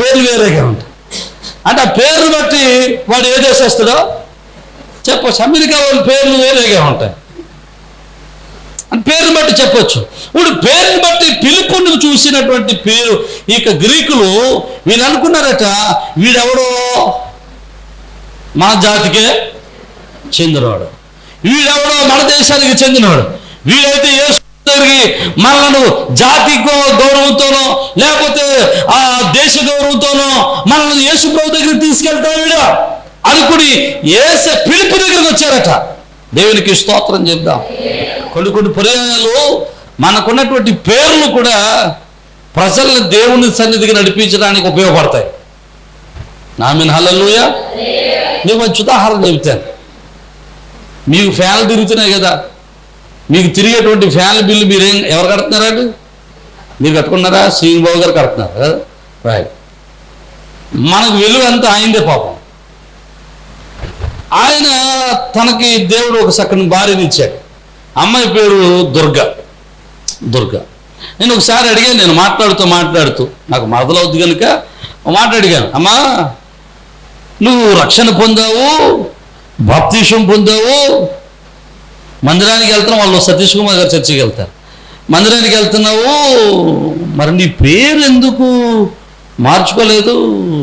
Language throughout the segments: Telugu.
పేరు వేరేగా ఉంటుంది అంటే ఆ పేరును బట్టి వాడు ఏ దేశస్తుడో చెప్పచ్చు. అమెరికా వాళ్ళ పేర్లు వేరేగా ఉంటాయి. అని పేరుని బట్టి చెప్పొచ్చు. ఇప్పుడు పేరుని బట్టి పిలుపుని చూసినటువంటి పేరు ఇక గ్రీకులు వీళ్ళు అనుకున్నారట వీడెవడో? మన జాతికే చెందినవాడు. వీడెవడో మన దేశానికి చెందినవాడు. వీడైతే ఏ దగ్గరికి మనలను జాతి గౌరవంతోనో లేకపోతే ఆ దేశ గౌరవంతోనో మనల్ని యేసు ప్రభు దగ్గరికి తీసుకెళ్తాడు అనుకుని ఏసే పిలుపు దగ్గరికి వచ్చారట దేవునికి స్తోత్రం చెప్దాం. కొన్ని కొన్ని ప్రయోజనాలు మనకున్నటువంటి పేర్లు కూడా ప్రజలను దేవుని సన్నిధికి నడిపించడానికి ఉపయోగపడతాయి. నామిన్ హలలుయ నేను మంచి ఉదాహరణ చెబుతాను మీకు ఫ్యాన్లు తిరుగుతున్నాయి కదా. మీకు తిరిగేటువంటి ఫ్యాన్ల బిల్లు మీరేం ఎవరు కడుతున్నారండి మీరు కట్టుకున్నారా? శ్రీని బాబు గారు కడుతున్నారు. కదా రైట్ మనకు వెలుగు అంతా ఆయనదే పాపం. ఆయన తనకి దేవుడు ఒక చక్కని భార్యని ఇచ్చాడు. అమ్మాయి పేరు దుర్గ. దుర్గ. నేను ఒకసారి అడిగాను నేను మాట్లాడుతూ మాట్లాడుతూ నాకు మొదలవుద్ది కనుక మాట్లాడిగాను అమ్మా నువ్వు రక్షణ పొందావు బాప్తీషం పొందావు మందిరానికి వెళ్తున్నావు వాళ్ళు సతీష్ కుమార్ గారు చర్చికి వెళ్తారు. మందిరానికి వెళ్తున్నావు మరి నీ పేరు ఎందుకు? మార్చుకోలేదు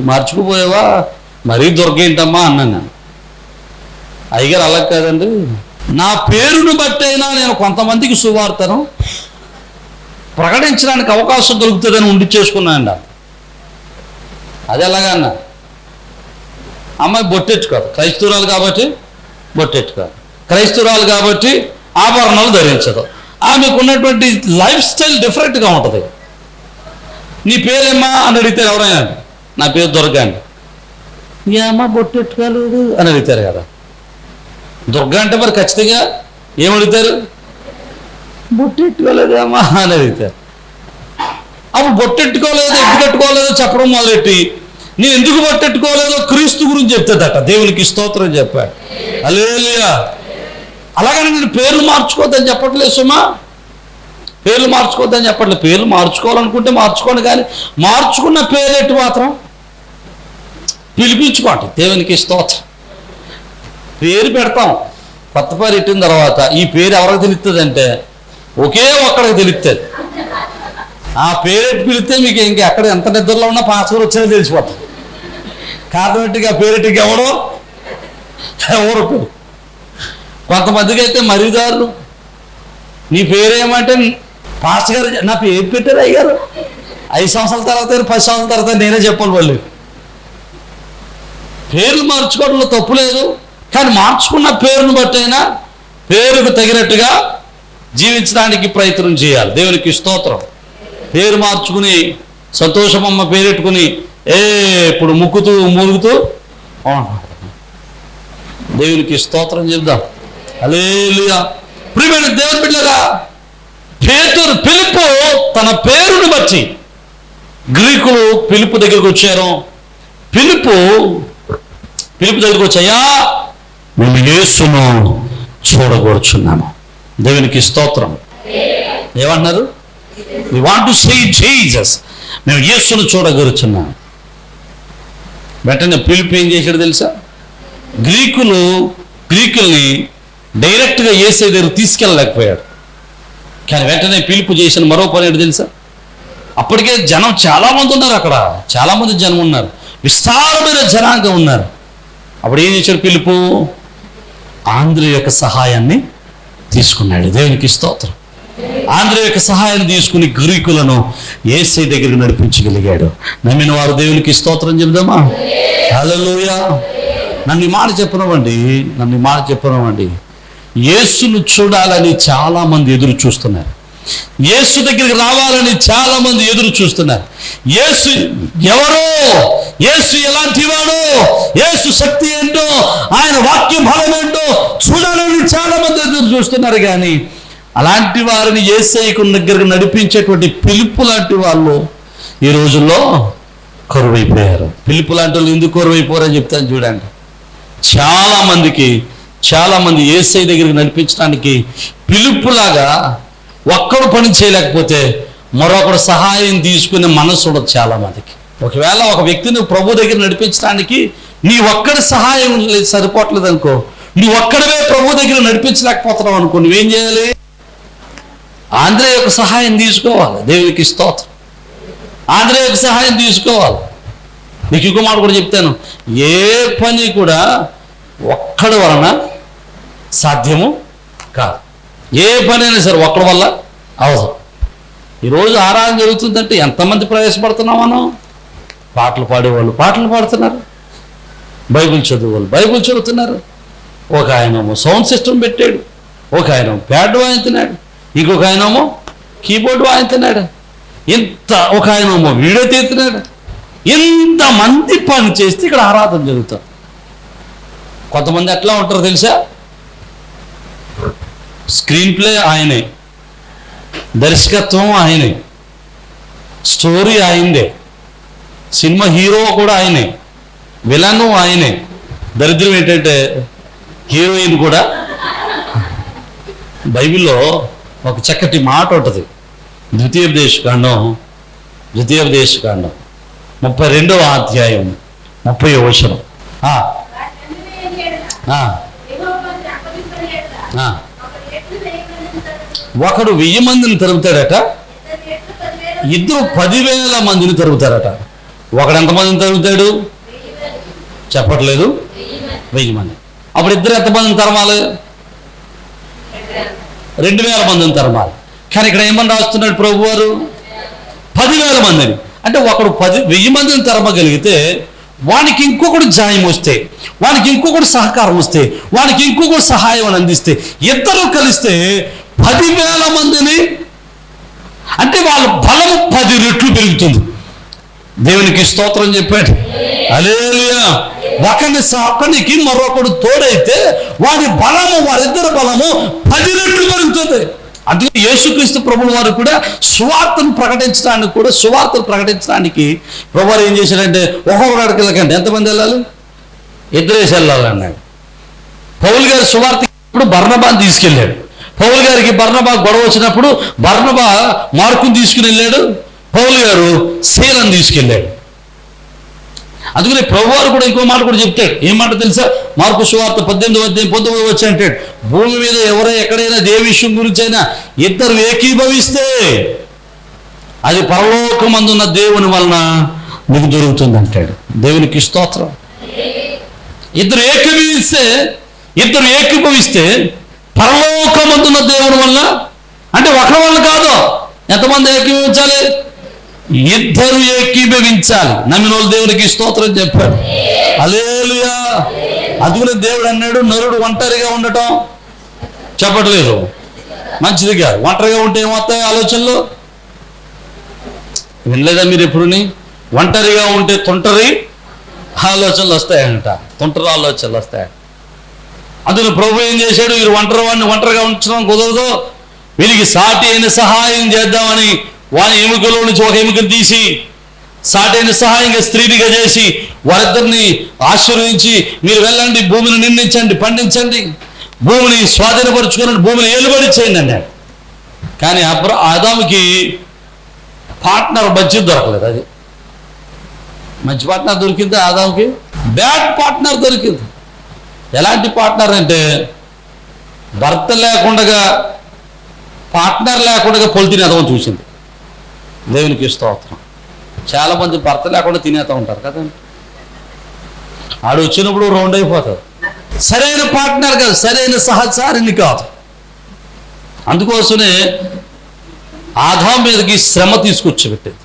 మార్చుకుపోయావా? మరీ దొరికేంటమ్మా అన్నాను నేను. అయ్యగారు అలా కాదండి. నా పేరును బట్టైనా నేను కొంతమందికి సువార్తను ప్రకటించడానికి అవకాశం దొరుకుతుందని ఉండి చేసుకున్నాను అది ఎలాగన్నా అమ్మాయి బొట్టెట్టుకోదు. క్రైస్తవురాలు కాబట్టి బొట్టెట్టుకోదు. క్రైస్తవురాలు కాబట్టి ఆభరణాలు ధరించదు. ఆమెకు ఉన్నటువంటి లైఫ్ స్టైల్ డిఫరెంట్గా ఉంటుంది. నీ పేరేమ్మా అని అడిగితే ఎవరైనా నా పేరు దొరకండి ఏమ్మా బొట్టెట్టుకోలేదు అని అడుగుతారు కదా. దుర్గ అంటే మరి ఖచ్చితంగా ఏమడుగుతారు బొట్టెట్టుకోలేదేమ్మా అని అడుగుతారు అప్పుడు బొట్టెట్టుకోలేదు ఎట్టు పెట్టుకోలేదో చెప్పడం మొదలెట్టి నేను ఎందుకు బొట్టెట్టుకోలేదో క్రీస్తు గురించి చెప్తాడట దేవునికి స్తోత్రం చెప్పాడు. అలేలియా అలాగని నేను పేర్లు మార్చుకోవద్దని చెప్పట్లేదు సుమా. పేర్లు మార్చుకోవద్దని చెప్పట్లేదు. పేర్లు మార్చుకోవాలనుకుంటే మార్చుకోండి కానీ మార్చుకున్న పేరెట్టు మాత్రం? పిలిపించుకోండి. దేవునికి స్తోత్రం. పేరు పెడతాం. కొత్త పేరు పెట్టిన తర్వాత ఈ పేరు ఎవరికి తెలుస్తుంది అంటే ఒకే ఒక్కడికి తెలుస్తుంది ఆ పేరెట్టి పిలిస్తే మీకు ఇంక ఎక్కడ ఎంత నిద్రలో ఉన్నా పాస్వర్డ్ వచ్చినా తెలిసిపోతాం కారణం ఆ పేరెట్టికి ఎవడో ఎవరు? పేరు కొంతమందికి అయితే మరిదారులు నీ పేరేమంటే పాస్టర్ గారు నా పేరు పెట్టారు అయ్యారు ఐదు సంవత్సరాల తర్వాత పది సంవత్సరాల తర్వాత నేనే చెప్పాలి వాళ్ళు పేర్లు మార్చుకోవడంలో తప్పు లేదు. కానీ మార్చుకున్న పేరును బట్టైనా పేరుకు తగినట్టుగా జీవించడానికి ప్రయత్నం చేయాలి. దేవునికి స్తోత్రం. పేరు మార్చుకుని సంతోషమమ్మ పేరెట్టుకుని ఏ ఇప్పుడు ముక్కుతూ మూలుగుతూ దేవునికి స్తోత్రం చెప్దాం అలేలుయా ప్రియమైన దేవుని బిడ్డగా పేతురు పిలుపు తన పేరును బట్టి గ్రీకులు పిలుపు దగ్గరకు వచ్చారు. పిలుపు పిలుపు దగ్గరకు వచ్చాయా మేము యేసును చూడగోరుచున్నాము. దేవునికి స్తోత్రం. ఏమన్నారు we want to see Jesus మేము యేసును చూడగోరుచున్నాము. వెంటనే పిలుపు ఏం చేశాడు తెలుసా? గ్రీకులు గ్రీకుల్ని డైరెక్ట్గా ఏసే దగ్గర తీసుకెళ్ళలేకపోయాడు. కానీ వెంటనే పిలుపు చేసిన మరో పని ఏంటి తెలుసా? అప్పటికే జనం చాలామంది ఉన్నారు అక్కడ. చాలామంది జనం ఉన్నారు. విస్తారమైన జనాంగం ఉన్నారు. అప్పుడు ఏం చేశాడు పిలుపు? ఆంధ్ర యొక్క సహాయాన్ని తీసుకున్నాడు. దేవునికి స్తోత్రం. ఆంధ్ర యొక్క సహాయాన్ని తీసుకుని గ్రీకులను ఏసై దగ్గరికి నడిపించగలిగాడు. నమ్మిన వారు దేవునికి స్తోత్రం చెబుదామా? హల్లెలూయా. నన్ను మాట చెప్పనవండి నన్ను మాట చెప్పనవండి యేసును చూడాలని చాలామంది ఎదురు చూస్తున్నారు. యేసు దగ్గరికి రావాలని చాలామంది ఎదురు చూస్తున్నారు. యేసు ఎవరో? యేసు ఎలాంటి వాడో? యేసు శక్తి ఏంటో? ఆయన వాక్య భావం ఏంటో? చూడాలని చాలామంది ఎదురు చూస్తున్నారు కానీ అలాంటి వారిని ఏసైకు దగ్గరకు నడిపించేటువంటి పిలుపు లాంటి వాళ్ళు ఈ రోజుల్లో కరువైపోయారు. పిలుపు లాంటి వాళ్ళు ఎందుకు కరువైపోరని చెప్తాను చూడండి. చాలామందికి చాలామంది ఏసై దగ్గరికి నడిపించడానికి పిలుపులాగా ఒక్కడు పని చేయలేకపోతే మరొకడు సహాయం తీసుకునే మనసు ఉండదు చాలా మందికి ఒకవేళ ఒక వ్యక్తిని ప్రభు దగ్గర నడిపించడానికి నీ ఒక్కడి సహాయం సరిపోవట్లేదు అనుకో నీ ఒక్కడవే ప్రభు దగ్గర నడిపించలేకపోతున్నావు అనుకో నువ్వేం చేయాలి? ఆంధ్ర యొక్క సహాయం తీసుకోవాలి. దేవునికి స్తోత్రం. ఆంధ్ర యొక్క సహాయం తీసుకోవాలి. నీకు ఇంకో మాట కూడా చెప్తాను ఏ పని కూడా ఒక్కడి వలన సాధ్యము కాదు. ఏ పనైనా సరే ఒక్కడి వల్ల అవసరం. ఈరోజు ఆరాధన జరుగుతుందంటే ఎంతమంది ప్రవేశపడుతున్నాం మనం? పాటలు పాడేవాళ్ళు పాటలు పాడుతున్నారు. బైబిల్ చదివేవాళ్ళు బైబుల్ చదువుతున్నారు. ఒక ఆయనేమో సౌండ్ సిస్టమ్ పెట్టాడు. ఒక ఆయన ప్యాడ్ వాయించినాడు. ఇంకొక ఆయనేమో కీబోర్డ్ వాయించినాడు. ఇంత ఒక ఆయనేమో వీడియో తీస్తున్నాడు. ఇంతమంది పని చేస్తే ఇక్కడ ఆరాధన జరుగుతారు కొంతమంది ఎట్లా ఉంటారు తెలుసా? స్క్రీన్ ప్లే ఆయనే దర్శకత్వం ఆయనే స్టోరీ ఆయనదే సినిమా హీరో కూడా ఆయనే విలన్ ఆయనే దరిద్రం ఏంటంటే హీరోయిన్ కూడా బైబిల్లో ఒక చక్కటి మాట ఉంటుంది ద్వితీయ దేశకాండం ద్వితీయ దేశకాండం ముప్పై రెండవ అధ్యాయం ముప్పై వచనం ఆ, ఆ. ఒకడు వెయ్యి మందిని తరుముతాడట ఇద్దరు పదివేల మందిని తరుగుతారట ఒకడు ఎంతమందిని తరుగుతాడు చెప్పట్లేదు. వెయ్యి మంది. అప్పుడు ఇద్దరు ఎంతమందిని తరమాలి? రెండు వేల మందిని తరమాలి. కానీ ఇక్కడ ఏమని రాస్తున్నాడు ప్రభు వారు పదివేల మందిని. అంటే ఒకడు పది వెయ్యి మందిని తరమగలిగితే వానికి ఇంకొకటి జాయం వస్తే వానికి ఇంకొకటి సహకారం వస్తే వానికి ఇంకొకటి సహాయం అని అందిస్తే ఇద్దరు కలిస్తే పదివేల మందిని అంటే వాళ్ళ బలము పది రెట్లు పెరుగుతుంది. దేవునికి స్తోత్రం చెప్పాడు. అలేలుయా ఒకని ఒకనికి మరొకడు తోడైతే వారి బలము వారిద్దరి బలము పది రెట్లు పెరుగుతుంది. అందుకే యేసుక్రీస్తు ప్రభుల వారు కూడా సువార్తను ప్రకటించడానికి కూడా సువార్తను ప్రకటించడానికి ప్రభువారు ఏం చేశారంటే ఒక్కొక్కడు అడగలకంటే ఎంతమంది వెళ్ళాలి? ఇద్దరేసి వెళ్ళాలన్నాడు. పౌలు గారు సువార్త ఇప్పుడు బర్ణబాన్ తీసుకెళ్ళాడు. పౌలు గారికి బర్ణబా గొడవ వచ్చినప్పుడు బర్ణబా మార్కుని తీసుకుని వెళ్ళాడు. పౌలు గారు శీలను తీసుకెళ్ళాడు. అందుకని ప్రభువారు కూడా ఇంకో మాట కూడా చెప్తాడు. ఏం మాట తెలుసా? మార్పు సువార్త పద్దెనిమిది అధ్యాయం పంతొమ్మిది వచ్చి అంటాడు. భూమి మీద ఎవరై ఎక్కడైనా ఏ విషయం గురించి అయినా ఇద్దరు ఏకీభవిస్తే అది పరలోకమందున్న దేవుని వలన నీకు దొరుకుతుంది అంటాడు. దేవునికి స్తోత్రం. ఇద్దరు ఏకీభవిస్తే ఇద్దరు ఏకీభవిస్తే పరలోకమందున్న దేవుని వల్ల? అంటే ఒకరి వల్ల కాదు. ఎంతమంది ఏకీభవించాలి ఇద్దరు ఏకీభవించాలి నమ్మిన వాళ్ళు స్తోత్రం చెప్పాడు. అలేలుయా అదుగునే దేవుడు అన్నాడు నరుడు ఒంటరిగా ఉండటం చెప్పట్లేదు. మంచిది కాదు. ఒంటరిగా ఉంటే ఏమవుతాయి ఆలోచనలు? వినలేదా మీరు ఎప్పుడుని? ఒంటరిగా ఉంటే తొంటరి ఆలోచనలు వస్తాయంట. తొంటరి ఆలోచనలు వస్తాయి అందులో ప్రభు ఏం చేశాడు? వీరు ఒంటరి వాడిని ఒంటరిగా ఉంచడం కుదరదు. వీరికి సాటి అయిన సహాయం చేద్దామని వారి ఎముకలో నుంచి ఒక ఎముకను తీసి సాటి అయిన సహాయంగా స్త్రీనిగా చేసి వారిద్దరిని ఆశీర్వదించి మీరు వెళ్ళండి భూమిని నిర్ణయించండి పండించండి. భూమిని స్వాధీనపరుచుకుని భూమిని ఏలుబడి చేయండి అన్నాడు. కానీ అప్పుడు ఆదాముకి పార్ట్నర్ మంచి దొరకలేదు అది. మంచి పార్ట్నర్ దొరికింది ఆదాముకి? బ్యాడ్ పార్ట్నర్ దొరికింది. ఎలాంటి పార్ట్నర్ అంటే భర్త లేకుండా పార్ట్నర్ లేకుండా పొలి తినేద్దామని చూసింది. దేవునికి స్తోత్రం. చాలా మంది భర్త లేకుండా తినేతూ ఉంటారు కదండి. ఆడు వచ్చినప్పుడు రౌండ్ అయిపోతారు సరైన పార్ట్నర్ కాదు సరైన సహచారిని కాదు. అందుకోసమే ఆదాం మీదకి శ్రమ తీసుకొచ్చి పెట్టేది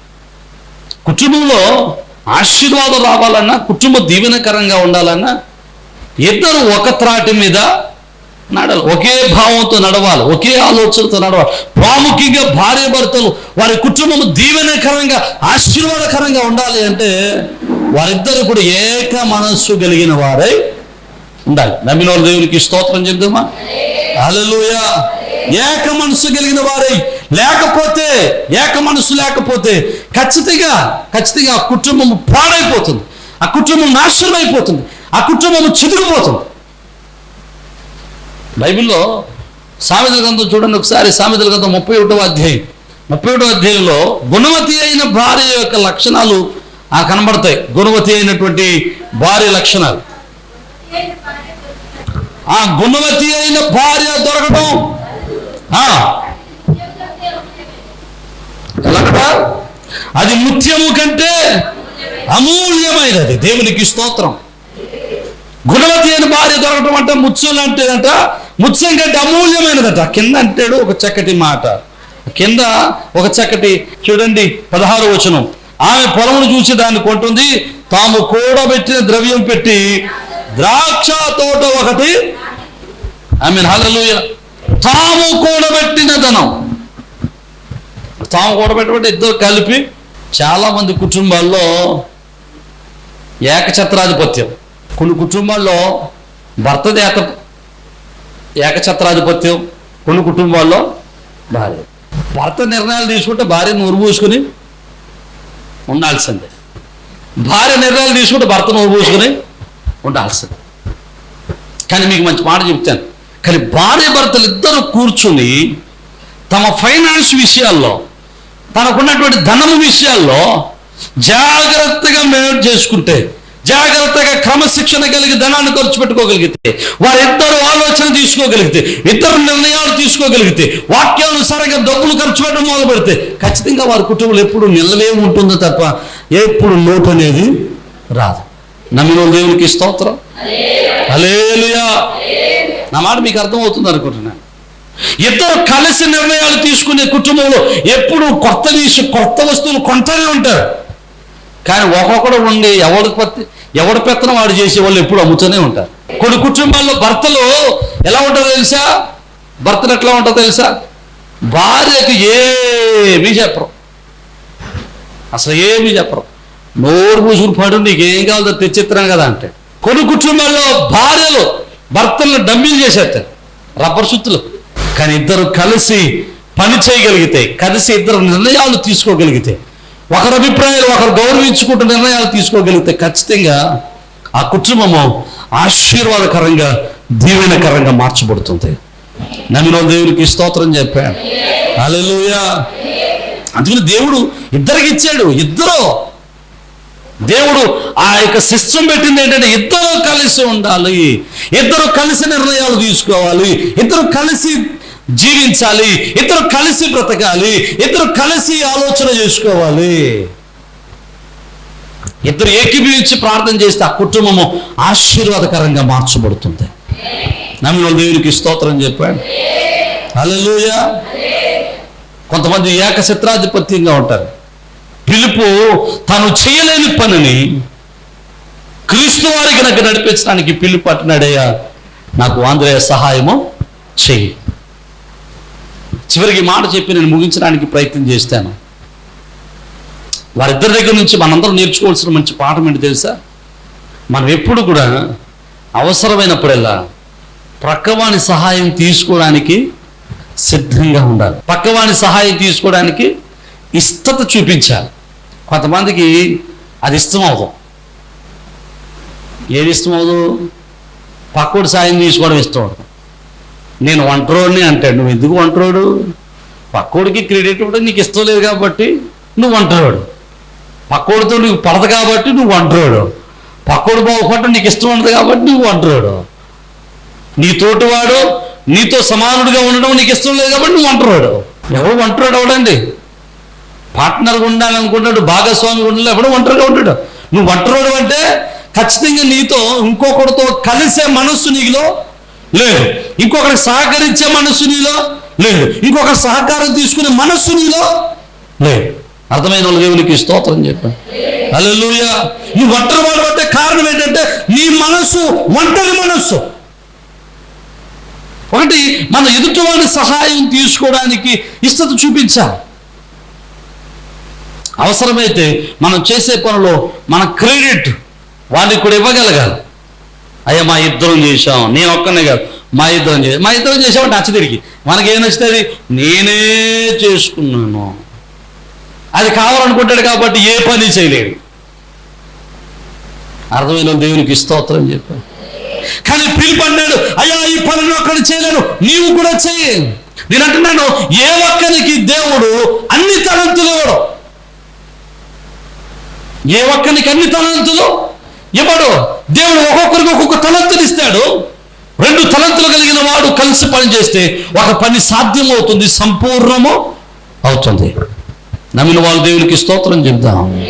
కుటుంబంలో ఆశీర్వాదం రావాలన్నా కుటుంబం దీవెనకరంగా ఉండాలన్నా ఇద్దరు ఒక త్రాటి మీద నడవాలి ఒకే భావంతో నడవాలి ఒకే ఆలోచనతో నడవాలి. ప్రాముఖ్యంగా భార్య భర్తలు వారి కుటుంబం దీవెనకరంగా ఆశీర్వాదకరంగా ఉండాలి అంటే వారిద్దరు కూడా ఏక మనస్సు కలిగిన వారై ఉండాలి. నమ్మిన వాళ్ళ దేవునికి స్తోత్రం చెప్దామా? అలలుయా ఏక మనసు కలిగిన వారై. లేకపోతే ఏక మనస్సు లేకపోతే ఖచ్చితంగా ఖచ్చితంగా ఆ కుటుంబం పాడైపోతుంది. ఆ కుటుంబం నాశనం అయిపోతుంది ఆ కుటుంబము చితికిపోతుంది. బైబిల్లో సామెతల గ్రంథం చూడండి ఒకసారి సామెతల గ్రంథం ముప్పై ఒకటో అధ్యాయం. ముప్పై ఒకటో అధ్యాయంలో గుణవతి అయిన భార్య యొక్క లక్షణాలు ఆ కనబడతాయి. గుణవతి అయినటువంటి భార్య లక్షణాలు. ఆ గుణవతి అయిన భార్య దొరకడం అది ముత్యము కంటే అమూల్యమైనది. దేవునికి స్తోత్రం. గుణవతి అని భార్య దొరకటం అంటే ముత్యం లాంటిదంట. ముత్యం కంటే అమూల్యమైనదట. కింద అంటాడు ఒక చక్కటి మాట. కింద ఒక చక్కటి చూడండి పదహారు వచనం. ఆమె పొలమును చూసి దాన్ని కొంటుంది. తాము కూడబెట్టిన ద్రవ్యం పెట్టి ద్రాక్ష తోట ఒకటి. ఆమె హల్లెలూయా. తాము కూడబెట్టిన ధనం. తాము కూడబెట్టబట్టి ఇద్దరు కలిపి చాలా మంది కుటుంబాల్లో ఏకఛత్రాధిపత్యం. కొన్ని కుటుంబాల్లో భర్తది ఏక ఏకఛత్రాధిపత్యం కొన్ని కుటుంబాల్లో భార్య. భర్త నిర్ణయాలు తీసుకుంటే భార్య నోరు పూసుకుని ఉండాల్సిందే. భార్య నిర్ణయాలు తీసుకుంటే భర్త నోరు పూసుకుని ఉండాల్సిందే. కానీ మీకు మంచి మాట చెప్తాను. కానీ భార్య భర్తలు ఇద్దరు కూర్చుని తమ ఫైనాన్స్ విషయాల్లో తనకున్నటువంటి ధనము విషయాల్లో జాగ్రత్తగా మేనేజ్ చేసుకుంటే జాగ్రత్తగా క్రమశిక్షణ కలిగి ధనాన్ని ఖర్చు పెట్టుకోగలిగితే వారిద్దరు ఆలోచన తీసుకోగలిగితే ఇద్దరు నిర్ణయాలు తీసుకోగలిగితే వాక్యానుసారంగా డబ్బులు ఖర్చు పెట్టడం మొదలు పెడితే ఖచ్చితంగా వారి కుటుంబంలో ఎప్పుడు నిల్లవే ఉంటుందో తప్ప ఎప్పుడు లోటు అనేది రాదు. నమ్మిన దేవునికి స్తోత్రం. అలేలుయా నా మాట మీకు అర్థమవుతుంది అనుకుంటున్నాను ఇద్దరు కలిసి నిర్ణయాలు తీసుకునే కుటుంబంలో ఎప్పుడు కొత్త విషయం కొత్త వస్తువులు కొంటనే ఉంటారు. కానీ ఒక్కొక్కడు ఉండి ఎవరికి పత్తి? ఎవడ పెత్తనం వాడు చేసే వాళ్ళు ఎప్పుడు అమ్ముతూనే ఉంటారు. కొన్ని కుటుంబాల్లో భర్తలు ఎలా ఉంటారో తెలుసా? భర్తలు ఎట్లా ఉంటుందో తెలుసా? భార్యకు ఏమీ చెప్పరు. అసలు ఏమీ చెప్పరు. నోరు పూసుకుని పడు నీకేం కావాలో తెచ్చిస్తున్నాను కదా అంటే. కొన్ని కుటుంబాల్లో భార్యలు భర్తలను డమ్మీలు చేసేస్తారు. రబ్బర్ సుత్తులు. కానీ ఇద్దరు కలిసి పని చేయగలిగితే కలిసి ఇద్దరు నిర్ణయాలు తీసుకోగలిగితే ఒకరి అభిప్రాయాలు ఒకరు గౌరవించుకుంటూ నిర్ణయాలు తీసుకోగలిగితే ఖచ్చితంగా ఆ కుటుంబము ఆశీర్వాదకరంగా దీవెనకరంగా మార్చబడుతుంది. నమ్మిన దేవునికి స్తోత్రం చెప్పాను. అలెలుయా అందుకని దేవుడు ఇద్దరికి ఇచ్చాడు ఇద్దరు. దేవుడు ఆ యొక్క సిస్టమ్ పెట్టింది ఏంటంటే ఇద్దరు కలిసి ఉండాలి ఇద్దరు కలిసి నిర్ణయాలు తీసుకోవాలి ఇద్దరు కలిసి జీవించాలి ఇద్దరు కలిసి బ్రతకాలి ఇద్దరు కలిసి ఆలోచన చేసుకోవాలి. ఇద్దరు ఏకీభవించి ప్రార్థన చేస్తే ఆ కుటుంబము ఆశీర్వాదకరంగా మార్చబడుతుంది. నమ్మిన దేవునికి స్తోత్రం చెప్పాడు. హల్లెలూయా. కొంతమంది ఏకచిత్రాధిపత్యంగా ఉంటారు. పిలుపు తాను చేయలేని పనిని క్రీస్తు వారికి నాకు నడిపించడానికి పిలుపు అంటున్నాడయ్యా. నాకు ఆంధ్రేయ సహాయము చెయ్యి. చివరికి మాట చెప్పి నేను ముగించడానికి ప్రయత్నం చేస్తాను. వారిద్దరి దగ్గర నుంచి మనందరం నేర్చుకోవాల్సిన మంచి పాఠం ఏంటి తెలుసా? మనం ఎప్పుడు కూడా అవసరమైనప్పుడల్లా ప్రక్కవాని సహాయం తీసుకోవడానికి సిద్ధంగా ఉండాలి. పక్కవాని సహాయం తీసుకోవడానికి ఇష్టత చూపించాలి. కొంతమందికి అది ఇష్టం అవదు ఏది ఇష్టం అవదు పక్కోడు సాయం తీసుకోవడం ఇష్టం అవదు నేను వంటరోడిని అంటాడు. నువ్వు ఎందుకు ఒంటరోడు? పక్కోడికి క్రెడిట్ ఇవ్వడం నీకు ఇష్టం లేదు కాబట్టి నువ్వు ఒంటరోడు. పక్కోడితో నీకు పడదు కాబట్టి నువ్వు ఒంటరోడు. పక్కోడు బాగుపడటం నీకు ఇష్టం ఉండదు కాబట్టి నువ్వు ఒంటరోడు. నీ తోటివాడు నీతో సమానుడిగా ఉండడం నీకు ఇష్టం లేదు కాబట్టి నువ్వు ఒంటరోడు. ఎవడు ఒంటరోడు అవడండి పార్ట్నర్గా ఉండాలనుకుంటాడు భాగస్వామి ఉండాలి ఎవడు ఒంటరిగా ఉంటాడు. నువ్వు ఒంటరోడు అంటే ఖచ్చితంగా నీతో ఇంకొకరితో కలిసే మనస్సు నీలో లేదు. ఇంకొకరికి సహకరించే మనస్సు నీలో లేదు. ఇంకొకరి సహకారం తీసుకునే మనస్సు నీలో లేదు. అర్థమైన వాళ్ళు దేవునికి స్తోత్రం చెప్పాను అల్లెలుయ ఈ ఒంటరి వాడు అంటే కారణం ఏంటంటే నీ మనస్సు ఒంటరి మనస్సు. ఒకటి మన ఎదుటివాడి సహాయం తీసుకోవడానికి ఇష్టత చూపించాలి. అవసరమైతే మనం చేసే పనిలో మన క్రెడిట్ వాడికి కూడా ఇవ్వగలగాలి. అయ్యా మా ఇద్దరం చేసాం నేను ఒక్కనే కాదు. మా ఇద్దరం చేసాం మా ఇద్దరం చేసామంటే నచ్చ తిరిగి. మనకేం నచ్చుతుంది? నేనే చేసుకున్నాను. అది కావాలనుకుంటాడు కాబట్టి ఏ పని చేయలేడు. అర్థమైన దేవునికి స్తోత్రం చెప్పాను. కానీ పిలుపు అన్నాడు అయ్యా ఈ పనులు ఒక్కడు చేయలేను. నీవు కూడా చేయి నేను అంటున్నాను ఏ ఒక్కరికి దేవుడు అన్ని తలంతులు ఏ ఒక్కరికి అన్ని తలంతులు? ఇవ్వడు దేవుడు ఒక్కొక్కరికి ఒక్కొక్క తలంతులు ఇస్తాడు రెండు తలంతులు కలిగిన వాడు కలిసి పని చేస్తే ఒక పని సాధ్యమవుతుంది సంపూర్ణము అవుతుంది. నమ్మిన వాళ్ళు దేవునికి స్తోత్రం చెప్దాం.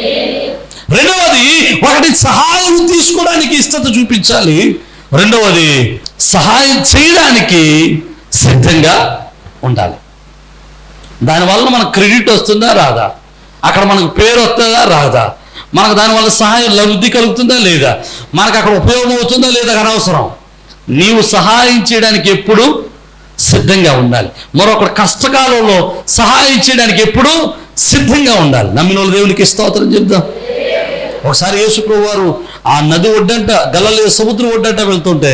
రెండవది ఒకటి సహాయం తీసుకోవడానికి ఇష్టత చూపించాలి. రెండవది సహాయం చేయడానికి సిద్ధంగా ఉండాలి. దానివల్ల మనకు క్రెడిట్ వస్తుందా రాదా? అక్కడ మనకు పేరు వస్తుందా రాదా? మనకు దానివల్ల సహాయం లబ్ధి కలుగుతుందా లేదా? మనకు అక్కడ ఉపయోగం అవుతుందా లేదా అనవసరం. నీవు సహాయం చేయడానికి ఎప్పుడు సిద్ధంగా ఉండాలి. మరొకటి కష్టకాలంలో సహాయం చేయడానికి ఎప్పుడు సిద్ధంగా ఉండాలి. నమ్మిన వాళ్ళు దేవునికి స్తోత్రం చెప్దాం. ఒకసారి యేసుప్రభు వారు ఆ నది ఒడ్డంట గలలే సముద్రం ఒడ్డంట వెళ్తుంటే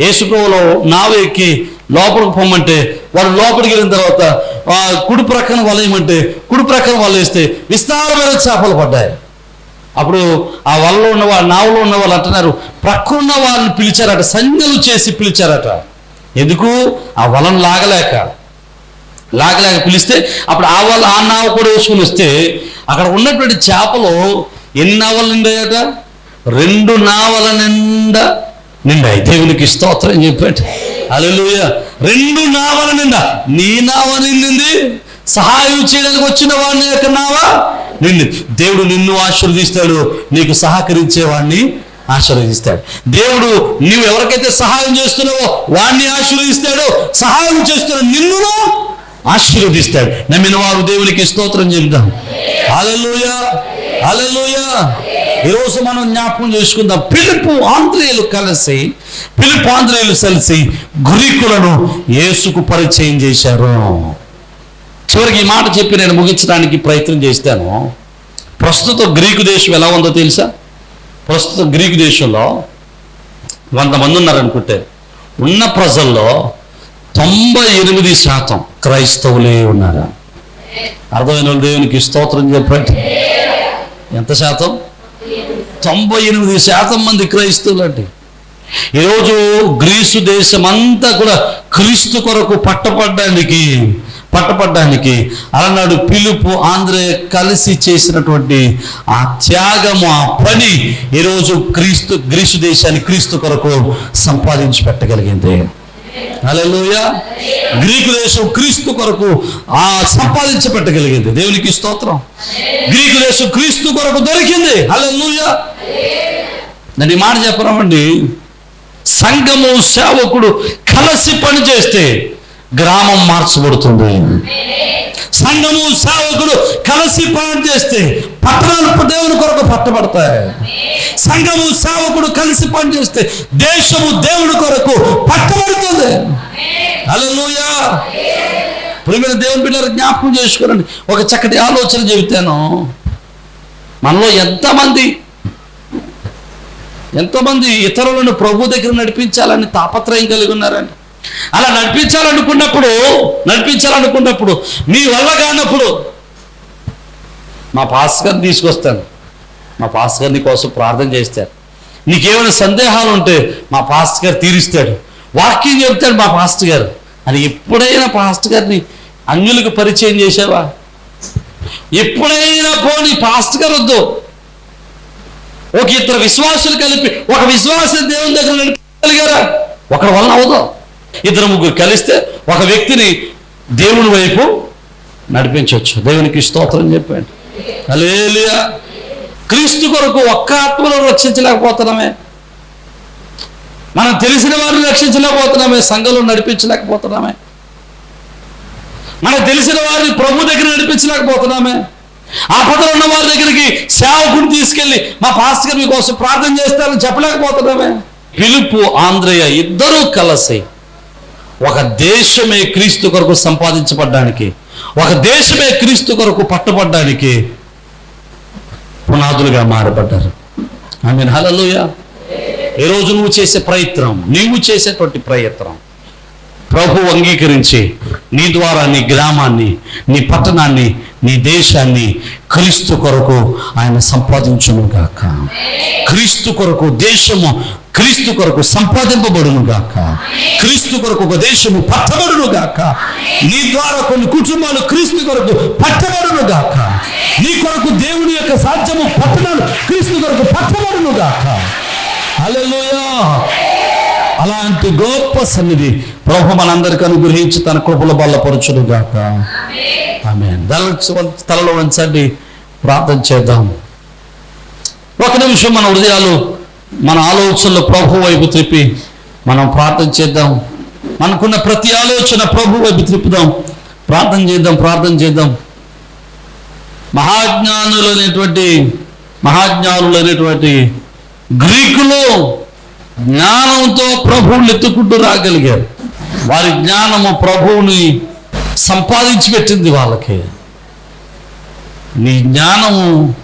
యేసుప్రభులో నావ ఎక్కి లోపలికి పొమ్మంటే వారు లోపలికి వెళ్ళిన తర్వాత కుడి ప్రక్కన వలయమంటే కుడి ప్రక్కన వలేస్తే విస్తారమైన చేపలు పడ్డాయి. అప్పుడు ఆ వలలో ఉన్న వాళ్ళు నావలో ఉన్న వాళ్ళు అంటున్నారు ప్రక్కన్న వాళ్ళని పిలిచారట సంజ్ఞలు చేసి పిలిచారట. ఎందుకు? ఆ వలను లాగలేక. లాగలేక పిలిస్తే అప్పుడు ఆ వల ఆ నావ కూడా వేసుకుని వస్తే అక్కడ ఉన్నటువంటి చేపలు ఎన్ని నావలు నిండాయట? రెండు నావల నిండా నిండాయి. దేవునికి స్తోత్రం చెప్పాడు. అలెలుయ రెండు నావల నిండా. నీ నావ నిండింది. సహాయం చేయడానికి వచ్చిన వాడిని యొక్క నావ? నిన్ను దేవుడు నిన్ను ఆశీర్వదిస్తాడు నీకు సహకరించే వాడిని ఆశీర్వదిస్తాడు. దేవుడు నీవు ఎవరికైతే సహాయం చేస్తున్నావో వాడిని ఆశీర్వదిస్తాడు సహాయం చేస్తున్న నిన్ను ఆశీర్వదిస్తాడు. నమ్మిన వారు దేవునికి స్తోత్రం చెప్దాం హల్లెలూయ ఈరోజు మనం జ్ఞాపకం చేసుకుందాం. పిలుపు ఆంధ్రేయులు కలిసి పిలుపు ఆంధ్రేయులు కలిసి గ్రీకులను యేసుకు పరిచయం చేశారు. చివరికి ఈ మాట చెప్పి నేను ముగించడానికి ప్రయత్నం చేస్తాను. ప్రస్తుతం గ్రీకు దేశం ఎలా ఉందో తెలుసా? ప్రస్తుతం గ్రీకు దేశంలో వంద మంది ఉన్నారనుకుంటే ఉన్న ప్రజల్లో తొంభై ఎనిమిది శాతం క్రైస్తవులే ఉన్నారా? అర్థమైన దేవునికి స్తోత్రం చెప్పండి. ఎంత శాతం? తొంభై ఎనిమిది శాతం మంది క్రైస్తవులు అండి ఈరోజు గ్రీసు దేశం అంతా కూడా క్రీస్తు కొరకు పట్టపడ్డానికి పట్టపడ్డానికి అలనాడు పిలుపు ఆంధ్రే కలిసి చేసినటువంటి ఆ త్యాగము ఆ పని ఈరోజు క్రీస్తు గ్రీసు దేశాన్ని క్రీస్తు కొరకు సంపాదించి పెట్టగలిగింది. హల్లెలూయ. గ్రీకు దేశం క్రీస్తు కొరకు ఆ సంపాదించి పెట్టగలిగింది. దేవునికి స్తోత్రం. గ్రీకు దేశం క్రీస్తు కొరకు దొరికింది. హల్లెలూయ. నేను ఈ మాట చెప్పరామండి. సంఘము సేవకుడు కలిసి పనిచేస్తే గ్రామం మార్చబడుతుంది. సంఘము సేవకులు కలిసి పనిచేస్తే పట్టణాలు దేవుని కొరకు పట్టబడతాయి. సంఘము సేవకుడు కలిసి పనిచేస్తే దేశము దేవుని కొరకు పట్టబడుతుంది. అలలుయా ప్రియమైన దేవుని బిడ్డలు జ్ఞాపకం చేసుకోరండి ఒక చక్కటి ఆలోచన చెబుతాను. మనలో ఎంతమంది ఎంతోమంది ఇతరులను ప్రభు దగ్గర నడిపించాలని తాపత్రయం కలిగి ఉన్నారని అలా నడిపించాలనుకున్నప్పుడు నడిపించాలనుకున్నప్పుడు మీ వల్ల కానప్పుడు మా పాస్కర్ని తీసుకొస్తాను. మా పాస్కర్ నీ కోసం ప్రార్థన చేస్తాను నీకేమైనా సందేహాలు ఉంటే మా పాస్టర్ గారు తీరుస్తాడు. వాక్యం చెప్తాడు మా పాస్టర్ గారు అని ఎప్పుడైనా పాస్టర్ గారిని అన్యులకు పరిచయం చేసావా ఎప్పుడైనా పోనీ పాస్టర్ గారు వద్దు. ఒక ఇద్దరు విశ్వాసులు కలిపి ఒక విశ్వాస దేవుని దగ్గర నడిపించగలిగారా? ఒకరి వలన అవదు ఇద్దరు ముగ్గురు కలిస్తే ఒక వ్యక్తిని దేవుని వైపు నడిపించవచ్చు. దేవునికి స్తోత్రం చెప్పండి. అలేలియా క్రీస్తు కొరకు ఒక్క ఆత్మను రక్షించలేకపోతున్నామే. మనం తెలిసిన వారిని రక్షించలేకపోతున్నామే సంఘంలో నడిపించలేకపోతున్నామే. మనకు తెలిసిన వారిని ప్రభు దగ్గర నడిపించలేకపోతున్నామే. ఆపదలు ఉన్న వారి దగ్గరికి సేవకుని తీసుకెళ్ళి మా పాస్టర్ గారు మీకోసం ప్రార్థన చేస్తారని చెప్పలేకపోతున్నామే. పిలుపు ఆంధ్రయ్య ఇద్దరూ కలసి ఒక దేశమే క్రీస్తు కొరకు సంపాదించబడ్డానికి ఒక దేశమే క్రీస్తు కొరకు పట్టబడ్డానికి పునాదులుగా మారబడ్డారు. ఆమె హలలోయ ఈరోజు నువ్వు చేసే ప్రయత్నం నీవు చేసేటువంటి ప్రయత్నం ప్రభు అంగీకరించి నీ ద్వారా నీ గ్రామాన్ని నీ పట్టణాన్ని నీ దేశాన్ని క్రీస్తు కొరకు ఆయన సంపాదించునుగాక. క్రీస్తు కొరకు దేశము క్రీస్తు కొరకు సంపాదింపబడునుగాక. క్రీస్తు కొరకు ఒక దేశము పట్టబడునుగాక. నీ ద్వారా కొన్ని కుటుంబాలు క్రీస్తు కొరకు పట్టబడునుగాక. నీ కొరకు దేవుని యొక్క సాధ్యము పట్టణాలు క్రీస్తు కొరకు పట్టబడునుగాక. గాక అలాంటి గొప్ప సన్నిధి ప్రభు మనందరికి అనుగ్రహించి తన కృపల బల్లపరచును గాక ఆమె తలలో ఉంచండి. ప్రార్థన చేద్దాం. ఒక నిమిషం మన హృదయాలు మన ఆలోచనలు ప్రభు వైపు త్రిప్పి మనం ప్రార్థన చేద్దాం. మనకున్న ప్రతి ఆలోచన ప్రభు వైపు త్రిప్పుదాం. ప్రార్థన చేద్దాం ప్రార్థన చేద్దాం. మహాజ్ఞానులు అనేటువంటి మహాజ్ఞానులు అనేటువంటి గ్రీకులో జ్ఞానంతో ప్రభువుని ఎత్తుకుంటూ రాగలిగారు. వారి జ్ఞానము ప్రభువుని సంపాదించి పెట్టింది వాళ్ళకి. నీ జ్ఞానము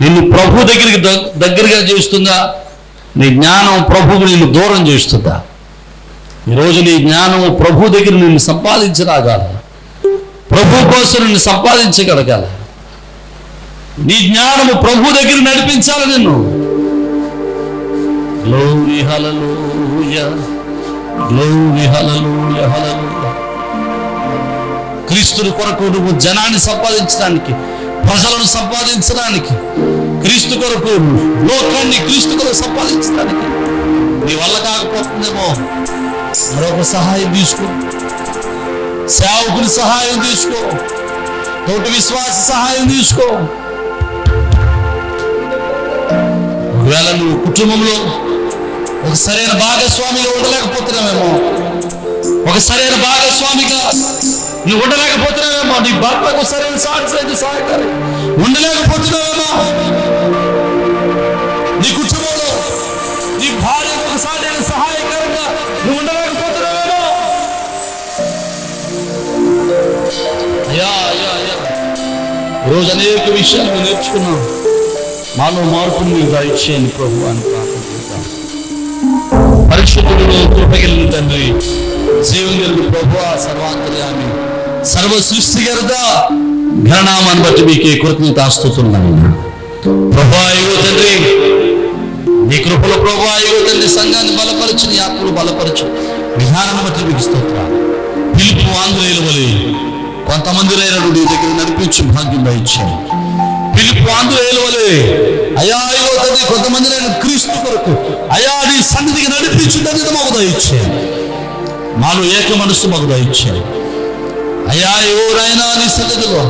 నిన్ను ప్రభు దగ్గరికి దగ్గరగా చేస్తుందా? నీ జ్ఞానం ప్రభువు నిన్ను దూరం చేస్తుందా? ఈరోజు నీ జ్ఞానము ప్రభు దగ్గర నిన్ను సంపాదించి రాగాల. ప్రభు కోసం నిన్ను సంపాదించగలగాలి. నీ జ్ఞానము ప్రభు దగ్గర నడిపించాలి నిన్ను. గ్లోరీ హల్లెలూయా గ్లోరీ హల్లెలూయా హల్లెలూయా క్రీస్తుని కొరకు నువ్వు జనాన్ని సంపాదించడానికి ప్రజలను సంపాదించడానికి క్రీస్తు కొరకు లోకాన్ని క్రీస్తు కొరకు సంపాదించడానికి నీ వల్ల కాకపోతుందేమో. మరొక సహాయం తీసుకో. సేవకుని సహాయం తీసుకో. తోటి విశ్వాస సహాయం తీసుకో. ఒకవేళ నువ్వు కుటుంబంలో ఒక సరైన భాగస్వామిగా ఉండలేకపోతున్నావేమో. ఒక సరైన భాగస్వామిగా నువ్వు ఉండలేకపోతున్నావేమో. నీ భర్తకు సరైన సాక్షి సహాయకారి ఉండలేకపోతున్నావేమో. నీ కుటుంబంలో నీ భార్యకు ఒక సరైన సహాయకరంగా నువ్వు ఉండలేకపోతున్నావేమో. అయ్యా అయ్యా అయ్యా. రోజు అనేక విషయాలు మేము నేర్చుకున్నాం. మాలో మార్పుని దయచేయండి ప్రభు అనుకో పరిశుద్ధుడు కృపగలిగిన తండ్రి. జీవం కలిగిన ప్రభు సర్వాంతర్యామి. సర్వ సృష్టికర్త ఘననామాన్ని బట్టి మీకే కృతజ్ఞతాస్తుతున్నాను ప్రభు అయ్యో తండ్రి నీ కృపలో ప్రభు అయ్యో తండ్రి సంఘాన్ని బలపరచు నీ ఆత్మలు బలపరచు. విధానం బట్టి మీకు స్తోత్రాలు. పిలుపు ఆంధ్రేయుల వలె కొంతమంది రైలు నీ దగ్గర నడిపించు భాగ్యం ఇచ్చాను పిలుపు ఆంధ్రేయుల వలె అయా అయ్యో తండ్రి కొంతమంది నేను క్రీస్తు కొరకు. అయా నీ సన్నిధికి నడిపించు మాకు దయచేయండి మాలో ఏక మనస్సు మాకు దయచేయండి అయా ఎవరైనా నీ సన్నిధిలో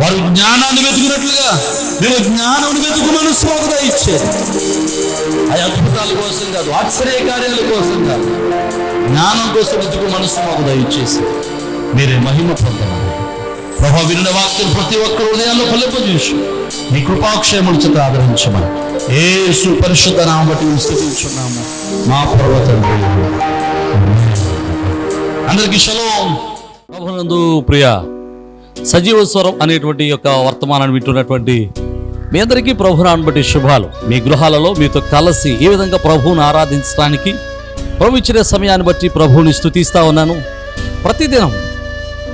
వారు జ్ఞానాన్ని వెతుకున్నట్లుగా మేము జ్ఞానం వెతుకు మనస్సు మాకు దయచేయండి అయ్యా అద్భుతాల కోసం కాదు ఆశ్చర్య కార్యాల కోసం కాదు జ్ఞానం కోసం వెతుకు మనసు మాకు దయచేసి మీరే మహిమ పొందమని. ప్రభా విన్న వాక్యం ప్రతి ఒక్కరు హృదయాల్లో ఫలింపజేసి నీ కృపాక్షేముల చేత ఆదరించమని. ఏ సుపరిశుద్ధ నామటి స్థితించున్నాము. మా పర్వతం అందరికీ షలోం ప్రభునందు ప్రియ సజీవ స్వరం అనేటువంటి యొక్క వర్తమానాన్ని వింటున్నటువంటి మీ అందరికీ ప్రభునాన్ని బట్టి శుభాలు. మీ గృహాలలో మీతో కలిసి ఏ విధంగా ప్రభువును ఆరాధించడానికి ప్రభు ఇచ్చిన సమయాన్ని బట్టి ప్రభువుని స్థుతిస్తా ఉన్నాను. ప్రతిదినం